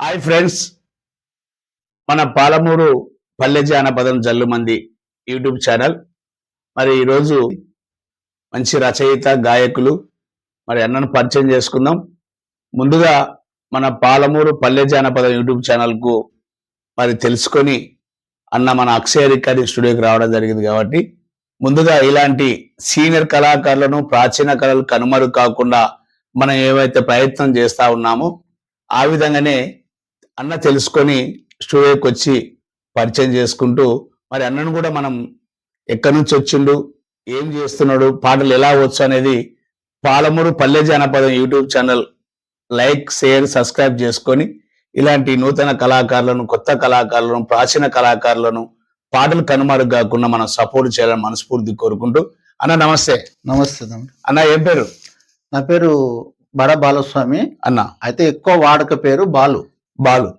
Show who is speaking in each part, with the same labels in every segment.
Speaker 1: Hi friends మన పాలమూరు పల్లె జానపదం జల్లుమంది యూట్యూబ్ ఛానల్. మరి ఈరోజు మంచి రచయిత గాయకులు మరి అన్నను పరిచయం చేసుకుందాం. ముందుగా మన పాలమూరు పల్లె జానపదం యూట్యూబ్ ఛానల్కు మరి తెలుసుకొని అన్న మన అక్షయ రికార్డింగ్ స్టూడియోకి రావడం జరిగింది కాబట్టి ముందుగా ఇలాంటి సీనియర్ కళాకారులను ప్రాచీన కళలు కనుమరు కాకుండా మనం ఏవైతే ప్రయత్నం చేస్తా ఉన్నామో ఆ విధంగానే అన్న తెలుసుకొని స్టూడియోకి వచ్చి పరిచయం చేసుకుంటూ మరి అన్నను కూడా మనం ఎక్కడి నుంచి వచ్చిండు ఏం చేస్తున్నాడు పాటలు ఎలా వచ్చు అనేది పాలమూరు పల్లె జానపదం YouTube channel like share subscribe చేసుకొని ఇలాంటి నూతన కళాకారులను కొత్త కళాకారులను ప్రాచీన కళాకారులను పాటలు కనుమరుగు కాకుండా మనం సపోర్ట్ చేయాలని మనస్ఫూర్తి కోరుకుంటూ అన్న నమస్తే.
Speaker 2: నమస్తే.
Speaker 1: అన్న ఏం పేరు?
Speaker 2: నా పేరు బడ బాలస్వామి.
Speaker 1: అన్న.
Speaker 2: అయితే ఎక్కువ వాడక పేరు బాలు.
Speaker 1: బాలు.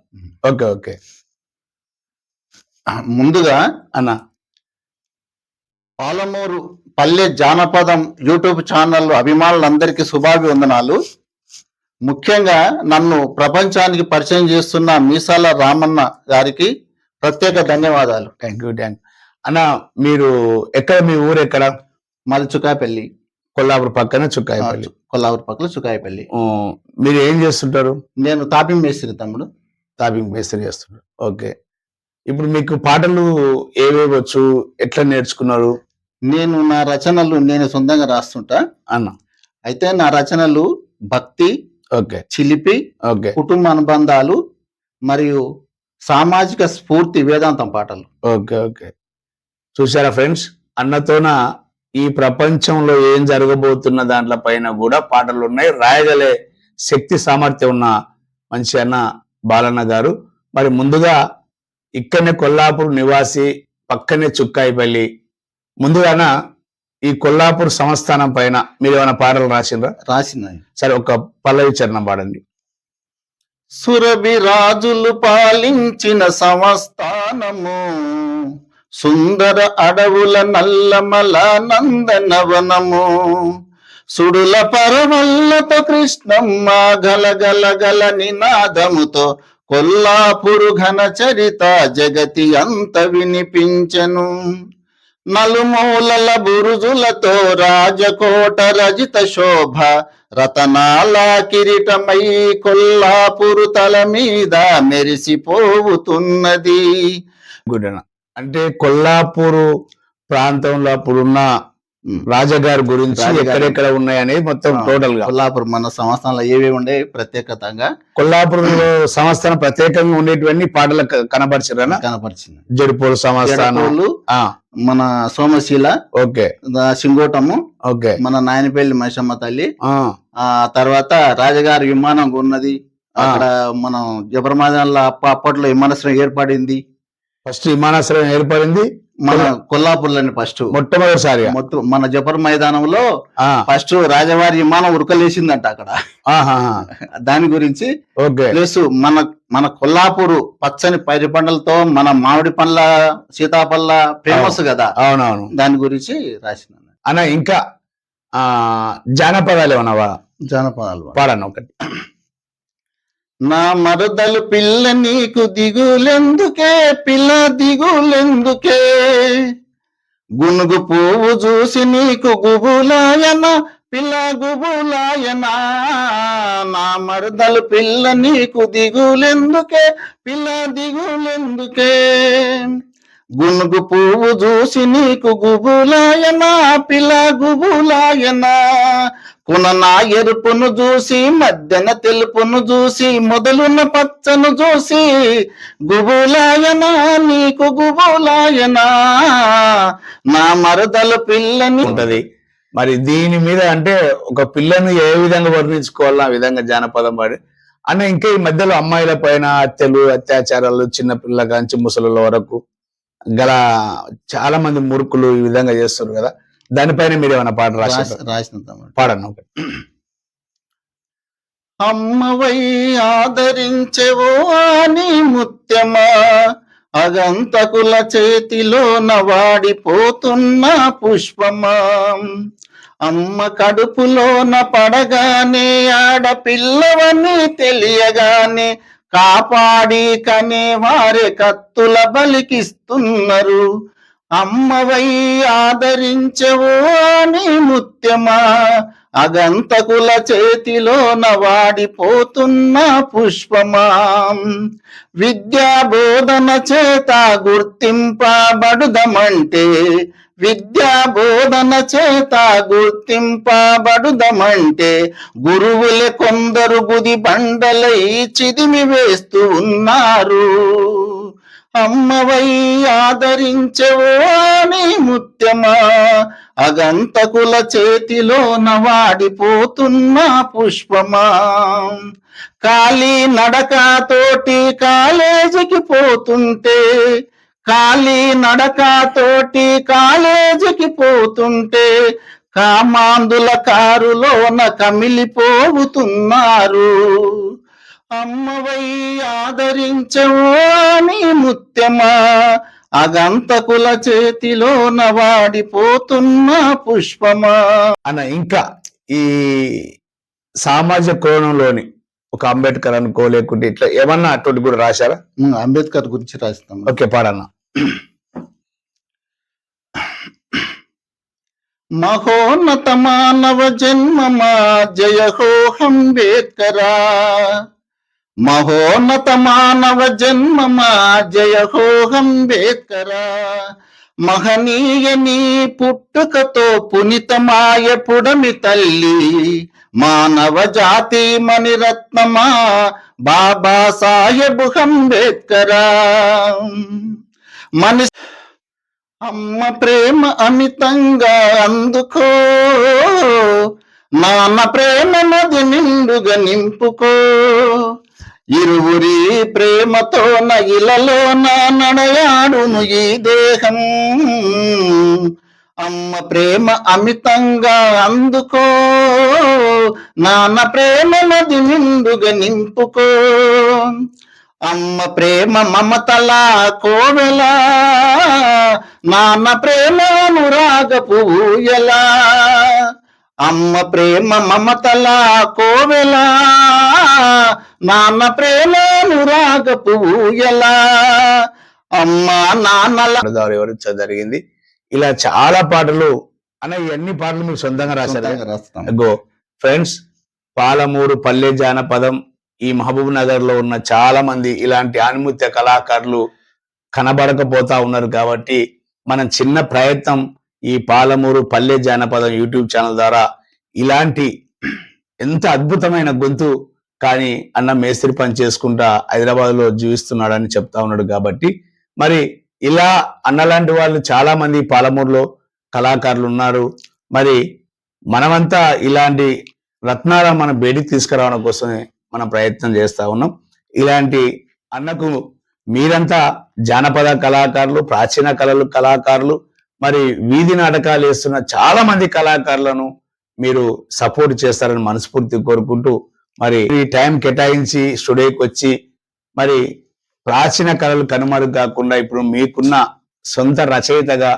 Speaker 1: Okay okay.
Speaker 2: ముందుగా
Speaker 1: అన్న
Speaker 2: పాలమూరు పల్లె జానపదం యూట్యూబ్ ఛానల్ అభిమానులందరికీ శుభాభివందనాలు. ముఖ్యంగా నన్ను ప్రపంచానికి పరిచయం చేస్తున్న మీసాల రామన్న గారికి ప్రత్యేక ధన్యవాదాలు.
Speaker 1: థ్యాంక్ యూ థ్యాంక్ అన్న మీరు ఎక్కడ మీ ఊరు ఎక్కడ?
Speaker 2: మాది చుకాయపల్లి
Speaker 1: కొల్లాపూర్ పక్కన చుక్కాయపల్లి.
Speaker 2: కొల్లాపూర్ పక్కల చుకాయపల్లి
Speaker 1: మీరు ఏం చేస్తుంటారు?
Speaker 2: నేను తాపి మేస్త్రి తమ్ముడు.
Speaker 1: టాపింగ్ మేస్త్రి చేస్తుంటారు. ఓకే. ఇప్పుడు మీకు పాటలు ఏవేవి వచ్చు? ఎట్లా నేర్చుకున్నారు?
Speaker 2: నేను నా రచనలు నేను సొంతంగా రాస్తుంటా.
Speaker 1: అన్న.
Speaker 2: అయితే నా రచనలు భక్తి
Speaker 1: ఓకే.
Speaker 2: చిలిపి
Speaker 1: ఓకే.
Speaker 2: కుటుంబ అనుబంధాలు మరియు సామాజిక స్ఫూర్తి వేదాంతం పాటలు.
Speaker 1: Okay okay. చూసారా ఫ్రెండ్స్? అన్నతోన ఈ ప్రపంచంలో ఏం జరగబోతున్న దాంట్లో పైన కూడా పాటలు ఉన్నాయి. రాయగలే శక్తి సామర్థ్యం ఉన్న మంచి అన్న బాలన్న గారు. మరి ముందుగా ఇక్కడనే కొల్లాపూర్ నివాసి పక్కనే చుక్కాయిపల్లి. ముందుగాన ఈ కొల్లాపూర్ సంస్థానం పైన మీరు ఏమైనా పాటలు రాసిండ్రా?
Speaker 2: రాసిన.
Speaker 1: సరే ఒక పల్లవి చరణం పాడండి.
Speaker 2: సురభి రాజులు పాలించిన సంస్థానము సుందర అడవుల నల్లమల నందనవనము. సుడుల పరవల్లతో కృష్ణమ్మ గల గల నినాదముతో కొల్లాపురు ఘన చరిత జగతి అంత వినిపించెను. నలుమూలల బురుజులతో రాజకోట రజిత శోభ రతనాల కిరీటమై కొల్లాపురు తల మీద మెరిసిపోవుతున్నది.
Speaker 1: గుడన అంటే కొల్లాపూరు ప్రాంతంలో అప్పుడున్న రాజగారి గురించి. ఎక్కడెక్కడ ఉన్నాయి అనేది మొత్తం. టోటల్గా.
Speaker 2: కొల్లాపురం మన సంస్థానంలో ఏవేవి ఉండే ప్రత్యేకతంగా?
Speaker 1: కొల్లాపురంలో సంస్థానం ప్రత్యేకంగా ఉండేటివన్నీ పాటలు కనపరిచారనా
Speaker 2: కనపరిచింది
Speaker 1: జడిపోలు సంస్థానం.
Speaker 2: మన సోమశీల
Speaker 1: ఓకే.
Speaker 2: సింగోటము
Speaker 1: ఓకే.
Speaker 2: మన నాయనపల్లి మైసమ్మ తల్లి
Speaker 1: ఆ,
Speaker 2: తర్వాత రాజగారి విమానం ఉన్నది. అక్కడ మనం జబర్మాదంలో అప్ప అప్పట్లో విమానాశ్రయం ఏర్పడింది.
Speaker 1: ఫస్ట్ విమానాశ్రయం ఏర్పడింది.
Speaker 2: మన కొల్లాపూర్లోని ఫస్ట్.
Speaker 1: మొట్టమొదటిసారిగా.
Speaker 2: మొత్తం మన జపర్ మైదానంలో ఫస్ట్ రాజవారి విమానం ఉరకలేసిందంట అక్కడ. దాని గురించి
Speaker 1: ఓకే.
Speaker 2: ప్లస్ మన మన కొల్లాపూరు పచ్చని పైరి పంటలతో మన మామిడి పండ్ల సీతాపళ్ళ ఫేమస్ కదా.
Speaker 1: అవునవును.
Speaker 2: దాని గురించి రాసిన.
Speaker 1: అన్న ఇంకా ఆ జానపదాలు ఏమన్నా
Speaker 2: జానపదాలు
Speaker 1: పాడన్న ఒకటి.
Speaker 2: నా మరదలు పిల్ల నీకు దిగులెందుకే? పిల్ల దిగులెందుకే? గునుగు పువ్వు చూసి నీకు గుబులాయన? పిల్ల గుబులాయనా? నా మరదలు పిల్ల నీకు దిగులెందుకే? పిల్ల దిగులెందుకే? గునుగు పువ్వు చూసి నీకు గుబులాయనా? పిల్ల గుబులాయనా? కుననా ఎరుపును చూసి మధ్యన తెలుపును చూసి మొదలున్న పచ్చను చూసి గుబులాయనా నీకు గుబులాయనా నా మరదల పిల్లని.
Speaker 1: ఉంటది. మరి దీని మీద అంటే ఒక పిల్లను ఏ విధంగా వర్ణించుకోవాలో ఆ విధంగా జానపదం పాడి. అన్న ఇంకా ఈ మధ్యలో అమ్మాయిల పైన హత్యలు అత్యాచారాలు చిన్నపిల్లల కాంచి ముసలుల వరకు గల చాలా మంది మురుకులు ఈ విధంగా చేస్తారు కదా. దానిపైన మీరు ఏమైనా పాట రాసి
Speaker 2: రాసి- రాసిన
Speaker 1: ఒకటి.
Speaker 2: అమ్మవై ఆదరించెవో అని ముత్యమా? అగంతకుల చేతిలోన వాడిపోతున్న పుష్పమా? అమ్మ కడుపులోన పడగానే ఆడపిల్లవని తెలియగానే కాపాడి కనే వారే కత్తుల బలికిస్తున్నారు. అమ్మవై ఆదరించవో అని ముత్యమా. అగంతకుల చేతిలోన వాడిపోతున్న పుష్పమా. విద్యా బోధన చేత గుర్తింపబడుదమంటే విద్యా బోధన చేత గుర్తింపబడుదమంటే గురువులే కొందరు బుది బండలై చిదిమి వేస్తూ ఉన్నారు. అమ్మవై ఆదరించవో ముత్యమా? అగంతకుల చేతిలో వాడిపోతున్న పుష్పమా? కాలి నడకతోటి కాలేజీకి పోతుంటే కాలి నడకతోటి కాలేజీకి పోతుంటే కామాందుల కారులోన కమిలిపోతున్నారు. అమ్మవై ఆదరించవో అని ముత్యమా? అగంతకుల చేతిలోన వాడిపోతున్న పుష్పమా?
Speaker 1: అన్న ఇంకా ఈ సామాజిక కోణంలోని ఒక అంబేద్కర్ అనుకో లేకుంటే ఇట్లా ఏమన్నా అటువంటి కూడా రాశారా?
Speaker 2: అంబేద్కర్ గురించి రాస్తాం
Speaker 1: ఓకే పాడన్నా.
Speaker 2: మహోన్నత మానవ జన్మమా? జయ హో అంబేద్కరా. మహోన్నత మానవ జన్మమా? జయ హో అంబేద్కరా మహనీయ నీ పుట్టుకతో పునితమాయ పుడమి తల్లి. మానవ జాతి మణిరత్నమా బాబా సాహెబ్ అంబేద్కరా మనిషి అమ్మ ప్రేమ అమితంగా అందుకో. నాన్న ప్రేమ నది నిండుగా నింపుకో. ఇరువురి ప్రేమతో ఇలలో నా నడయాడును ఈ దేహం. అమ్మ ప్రేమ అమితంగా అందుకో నాన్న ప్రేమ నది నిండుగా నింపుకో. అమ్మ ప్రేమ మమతల కోవెలా నాన్న ప్రేమ అనురాగపు పూయలా. అమ్మ ప్రేమ మమతల కోవెలా నాన్న ప్రేమ అనురాగ పూయలా అమ్మ నాన్నల
Speaker 1: వివరించడం జరిగింది. ఇలా చాలా పాటలు అన్న ఇవన్నీ పాటలు మీరు సొంతంగా రాశారా. గో ఫ్రెండ్స్ పాలమూరు పల్లె జానపదం ఈ మహబూబ్ నగర్లో ఉన్న చాలా మంది ఇలాంటి ఆనిముత్య కళాకారులు కనబడకపోతా ఉన్నారు కాబట్టి మనం చిన్న ప్రయత్నం ఈ పాలమూరు పల్లె జానపదం యూట్యూబ్ ఛానల్ ద్వారా ఇలాంటి ఎంత అద్భుతమైన గొంతు కానీ అన్న మేస్త్రి పని చేసుకుంటా హైదరాబాద్లో జీవిస్తున్నాడని చెప్తా ఉన్నాడు కాబట్టి మరి ఇలా అన్నలాంటి వాళ్ళు చాలా మంది పాలమూరులో కళాకారులు ఉన్నారు. మరి మనమంతా ఇలాంటి రత్నాల మన బేడికి తీసుకురావడం కోసమే మనం ప్రయత్నం చేస్తూ ఉన్నాం. ఇలాంటి అన్నకు మీరంతా జానపద కళాకారులు ప్రాచీన కళలు కళాకారులు మరి వీధి నాటకాలు వేస్తున్న చాలా మంది కళాకారులను మీరు సపోర్ట్ చేస్తారని మనస్ఫూర్తి కోరుకుంటూ మరి ఈ టైం కేటాయించి స్టూడియోకి వచ్చి మరి ప్రాచీన కళలు కనుమరుగు కాకుండా ఇప్పుడు మీకున్న సొంత రచయితగా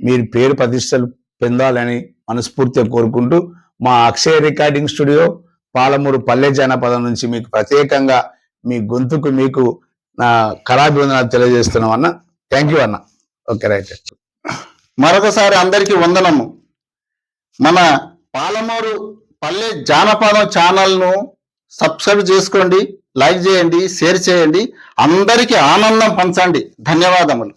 Speaker 1: మీరు పేరు ప్రతిష్టలు పొందాలని మనస్ఫూర్తిగా కోరుకుంటూ మా అక్షయ రికార్డింగ్ స్టూడియో పాలమూరు పల్లె జానపదం నుంచి మీకు ప్రత్యేకంగా మీ గొంతుకు మీకు నా కళాభివందనాలు తెలియజేస్తున్నాం అన్న. థ్యాంక్ యూ అన్న. ఓకే రైట్
Speaker 2: మరొకసారి అందరికీ వందనము. మన పాలమూరు పల్లె జానపదం ఛానల్ను సబ్స్క్రైబ్ చేసుకోండి లైక్ చేయండి షేర్ చేయండి. అందరికీ ఆనందం పంచండి. ధన్యవాదములు.